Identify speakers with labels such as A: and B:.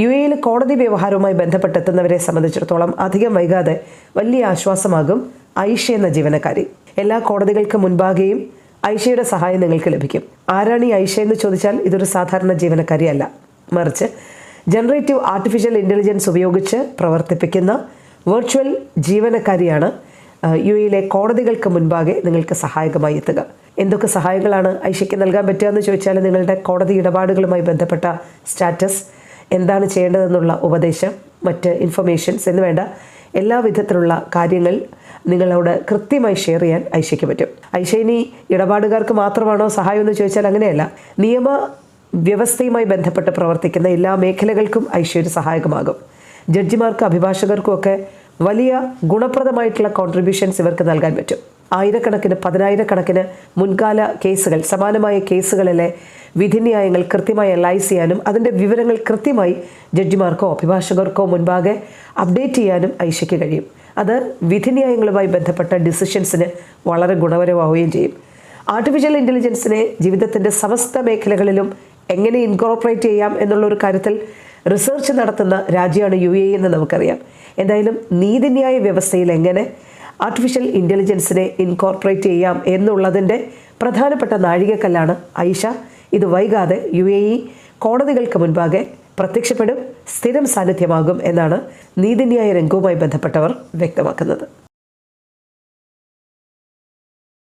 A: U എയിൽ കോടതി വ്യവഹാരവുമായി ബന്ധപ്പെട്ടെത്തുന്നവരെ സംബന്ധിച്ചിടത്തോളം അധികം വൈകാതെ വലിയ ആശ്വാസമാകും ഐഷ എന്ന ജീവനക്കാരി. എല്ലാ കോടതികൾക്ക് മുൻപാകെയും ഐഷയുടെ സഹായം നിങ്ങൾക്ക് ലഭിക്കും. ആരാണ് ഈ ഐഷ എന്ന് ചോദിച്ചാൽ ഇതൊരു സാധാരണ ജീവനക്കാരിയല്ല. മറിച്ച് ജനറേറ്റീവ് ആർട്ടിഫിഷ്യൽ ഇന്റലിജൻസ് ഉപയോഗിച്ച് പ്രവർത്തിപ്പിക്കുന്ന വെർച്വൽ ജീവനക്കാരിയാണ് യു എയിലെ കോടതികൾക്ക് മുൻപാകെ നിങ്ങൾക്ക് സഹായകമായി എത്തുക. എന്തൊക്കെ സഹായങ്ങളാണ് ഐഷയ്ക്ക് നൽകാൻ പറ്റുക എന്ന് ചോദിച്ചാൽ നിങ്ങളുടെ കോടതി ഇടപാടുകളുമായി ബന്ധപ്പെട്ട സ്റ്റാറ്റസ് എന്താണ് ചെയ്യേണ്ടതെന്നുള്ള ഉപദേശം മറ്റ് ഇൻഫർമേഷൻസ് എന്ന് വേണ്ട എല്ലാ വിധത്തിലുള്ള കാര്യങ്ങൾ നിങ്ങളോട് കൃത്യമായി ഷെയർ ചെയ്യാൻ ഐഷയ്ക്ക് പറ്റും. ഐഷ ഇനി ഇടപാടുകാർക്ക് മാത്രമാണോ സഹായം എന്ന് ചോദിച്ചാൽ അങ്ങനെയല്ല. നിയമ വ്യവസ്ഥയുമായി ബന്ധപ്പെട്ട് പ്രവർത്തിക്കുന്ന എല്ലാ മേഖലകൾക്കും ഐഷ ഒരു സഹായകമാകും. ജഡ്ജിമാർക്കും അഭിഭാഷകർക്കും ഒക്കെ വലിയ ഗുണപ്രദമായിട്ടുള്ള കോൺട്രിബ്യൂഷൻസ് ഇവർക്ക് നൽകാൻ പറ്റും. ആയിരക്കണക്കിന് പതിനായിരക്കണക്കിന് മുൻകാല കേസുകൾ സമാനമായ കേസുകളിലെ വിധിന്യായങ്ങൾ കൃത്യമായി അനലൈസ് ചെയ്യാനും അതിന്റെ വിവരങ്ങൾ കൃത്യമായി ജഡ്ജിമാർക്കോ അഭിഭാഷകർക്കോ മുൻപാകെ അപ്ഡേറ്റ് ചെയ്യാനും ഐഷയ്ക്ക് കഴിയും. അത് വിധിന്യായങ്ങളുമായി ബന്ധപ്പെട്ട ഡിസിഷൻസിന് വളരെ ഗുണപരമാവുകയും ചെയ്യും. ആർട്ടിഫിഷ്യൽ ഇന്റലിജൻസിനെ ജീവിതത്തിന്റെ സമസ്ത മേഖലകളിലും എങ്ങനെ ഇൻകോർപ്പറേറ്റ് ചെയ്യാം എന്നുള്ള ഒരു കാര്യത്തിൽ റിസർച്ച് നടത്തുന്ന രാജ്യമാണ് യു എ എന്ന് നമുക്കറിയാം. എന്തായാലും നീതിന്യായ വ്യവസ്ഥയിൽ എങ്ങനെ ആർട്ടിഫിഷ്യൽ ഇന്റലിജൻസിനെ ഇൻകോർപ്പറേറ്റ് ചെയ്യാം എന്നുള്ളതിന്റെ പ്രധാനപ്പെട്ട നാഴികക്കല്ലാണ് ഐഷ. ഇത് വൈകാതെ യു എ ഇ കോടതികൾക്ക് മുൻപാകെ പ്രത്യക്ഷപ്പെടും സ്ഥിരം സാന്നിധ്യമാകും എന്നാണ് നീതിന്യായ രംഗവുമായി ബന്ധപ്പെട്ടവർ വ്യക്തമാക്കുന്നത്.